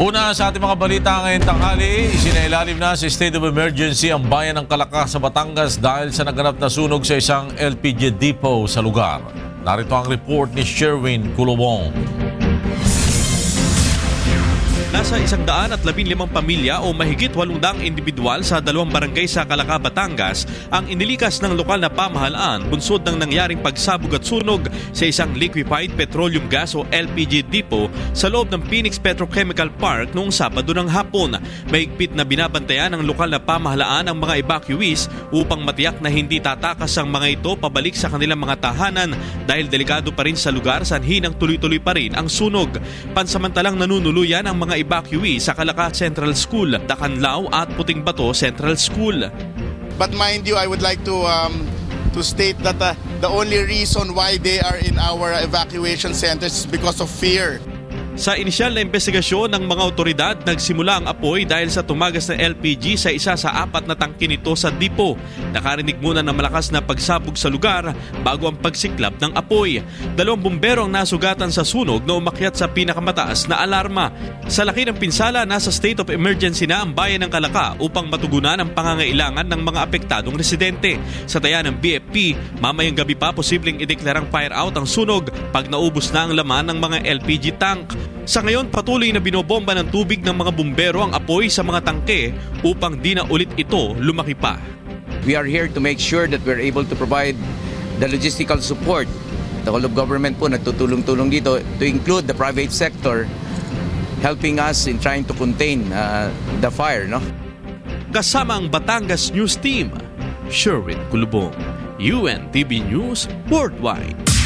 Una sa ating mga balita ngayong tanghali, isinailalim na sa state of emergency ang bayan ng Kalaka sa Batangas dahil sa naganap na sunog sa isang LPG depot sa lugar. Narito ang report ni Sherwin Kulowong. Labing limang pamilya o mahigit walungdang individual sa dalawang barangay sa Calaca, Batangas ang inilikas ng lokal na pamahalaan bunsod ng nangyaring pagsabog at sunog sa isang liquefied petroleum gas o LPG depot sa loob ng Phoenix Petrochemical Park noong Sabado ng hapon. Mahigpit na binabantayan ng lokal na pamahalaan ang mga evacuees upang matiyak na hindi tatakas ang mga ito pabalik sa kanilang mga tahanan dahil delikado pa rin sa lugar sanhin ang tuloy-tuloy pa rin ang sunog. Pansamantalang nanunuluyan ang mga evacuee sa Calaca Central School, Dacanlao at Puting Bato Central School. But mind you, I would like to um, to state that uh, the only reason why they are in our evacuation centers is because of fear. Sa inisyal na investigasyon ng mga otoridad, nagsimula ang apoy dahil sa tumagas na LPG sa isa sa apat na tangke nito sa dipo. Nakarinig muna ng malakas na pagsabog sa lugar bago ang pagsiklab ng apoy. Dalawang bumbero ang nasugatan sa sunog na umakyat sa pinakamataas na alarma. Sa laki ng pinsala, nasa state of emergency na ang bayan ng Kalaka upang matugunan ang pangangailangan ng mga apektadong residente. Sa taya ng BFP, mamayang gabi pa posibleng ideklarang fire out ang sunog pag naubos na ang laman ng mga LPG tank. Sa ngayon, patuloy na binobomba ng tubig ng mga bumbero ang apoy sa mga tangke upang di na ulit ito lumaki pa. We are here to make sure that we're able to provide the logistical support. The whole of government po nagtutulong-tulong dito to include the private sector helping us in trying to contain uh, the fire. No? Kasama ang Batangas News Team, Sherwin Kulubong, UNTV News Worldwide.